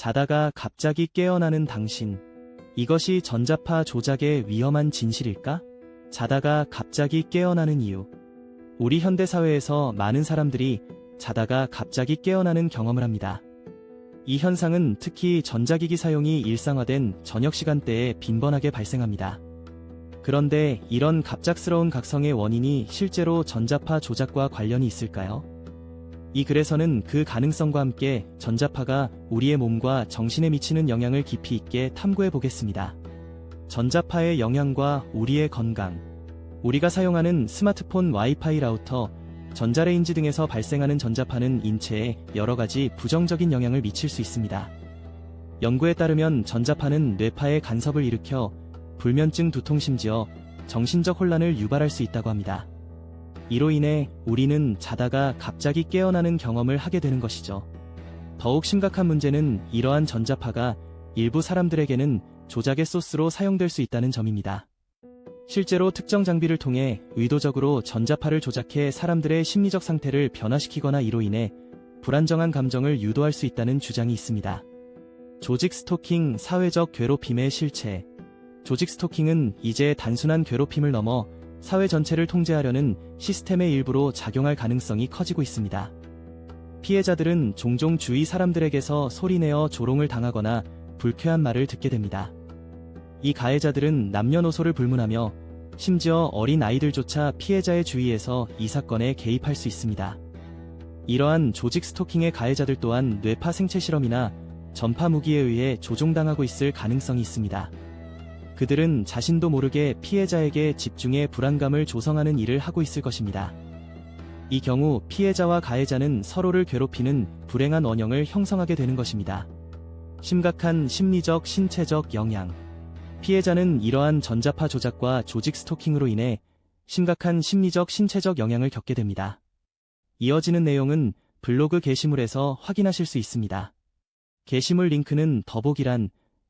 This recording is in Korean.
자다가 갑자기 깨어나는 당신. 이것이 전자파 조작의 위험한 진실일까? 자다가 갑자기 깨어나는 이유. 우리 현대사회에서 많은 사람들이 자다가 갑자기 깨어나는 경험을 합니다. 이 현상은 특히 전자기기 사용이 일상화된 저녁 시간대에 빈번하게 발생합니다. 그런데 이런 갑작스러운 각성의 원인이 실제로 전자파 조작과 관련이 있을까요? 이 글에서는 그 가능성과 함께 전자파가 우리의 몸과 정신에 미치는 영향을 깊이 있게 탐구해 보겠습니다. 전자파의 영향과 우리의 건강. 우리가 사용하는 스마트폰 와이파이 라우터, 전자레인지 등에서 발생하는 전자파는 인체에 여러 가지 부정적인 영향을 미칠 수 있습니다. 연구에 따르면 전자파는 뇌파에 간섭을 일으켜 불면증, 두통, 심지어 정신적 혼란을 유발할 수 있다고 합니다. 이로 인해 우리는 자다가 갑자기 깨어나는 경험을 하게 되는 것이죠. 더욱 심각한 문제는 이러한 전자파가 일부 사람들에게는 조작의 소스로 사용될 수 있다는 점입니다. 실제로 특정 장비를 통해 의도적으로 전자파를 조작해 사람들의 심리적 상태를 변화시키거나 이로 인해 불안정한 감정을 유도할 수 있다는 주장이 있습니다. 조직 스토킹, 사회적 괴롭힘의 실체. 조직 스토킹은 이제 단순한 괴롭힘을 넘어 사회 전체를 통제하려는 시스템의 일부로 작용할 가능성이 커지고 있습니다. 피해자들은 종종 주위 사람들에게서 소리내어 조롱을 당하거나 불쾌한 말을 듣게 됩니다. 이 가해자들은 남녀노소를 불문하며 심지어 어린 아이들조차 피해자의 주위에서 이 사건에 개입할 수 있습니다. 이러한 조직 스토킹의 가해자들 또한 뇌파 생체 실험이나 전파 무기에 의해 조종당하고 있을 가능성이 있습니다. 그들은 자신도 모르게 피해자에게 집중해 불안감을 조성하는 일을 하고 있을 것입니다. 이 경우 피해자와 가해자는 서로를 괴롭히는 불행한 원형을 형성하게 되는 것입니다. 심각한 심리적, 신체적 영향. 피해자는 이러한 전자파 조작과 조직 스토킹으로 인해 심각한 심리적, 신체적 영향을 겪게 됩니다. 이어지는 내용은 블로그 게시물에서 확인하실 수 있습니다. 게시물 링크는 더보기란